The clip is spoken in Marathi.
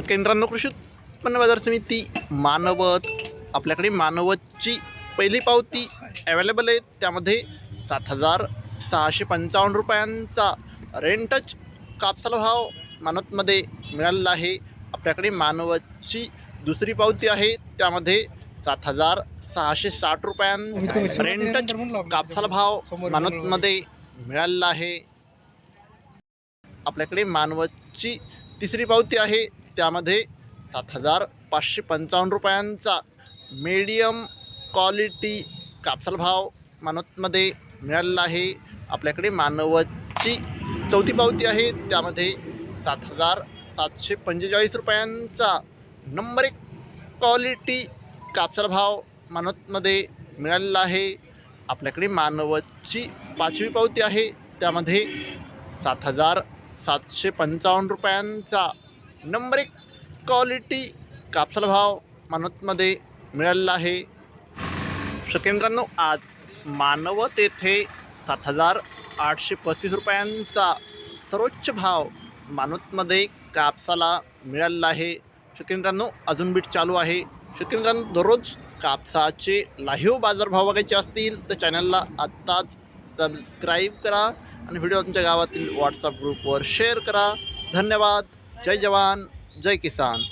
केंद्रांनो कृषी उत्पन्न बाजार समिती मानवत आपल्याकडे मानवतची पहिली पावती अवेलेबल आहे. त्यामध्ये सात हजार सहाशे पंचावन्न रुपयांचा रेंटच कापसाला भाव मानवतमध्ये मिळालेला आहे. आपल्याकडे मानवतची दुसरी पावती आहे. त्यामध्ये सात हजार सहाशे साठ रुपयांचा रेंटच कापसाला भाव मानवतमध्ये मिळालेला आहे. आपल्याकडे मानवतची तिसरी पावती आहे. त्यामध्ये सात हजार पाचशे पंचावन्न रुपयांचा मीडियम क्वालिटी कापसाला भाव मानवतमध्ये मिळालेला आहे. आपल्याकडे मानवतची चौथी पावती आहे. त्यामध्ये सात हजार सातशे पंचेचाळीस रुपयांचा नंबर एक क्वालिटी कापसाला भाव मानवतमध्ये मिळालेला आहे. आपल्याकडे मानवतची पाचवी पावती आहे. त्यामध्ये सात हजार सातशे पंचावन्न रुपयांचा नंबर एक क्वालिटी कापसाला भाव मानवतमध्ये मिळालेला आहे. शकेंद्रांनो आज मानवत येथे सात हजार आठशे पस्तीस रुपयांचा सर्वोच्च भाव मानवतमध्ये कापसाला मिळालेला आहे. शकेंद्रांनो अजून बीट चालू आहे. शकेंद्रांनो दररोज कापसाचे लाहीव बाजारभाव बघायचे असतील तर चॅनलला आत्ताच सबस्क्राईब करा आणि व्हिडिओ तुमच्या गावातील व्हॉट्सअप ग्रुपवर शेअर करा. धन्यवाद. जय जवान जय किसान।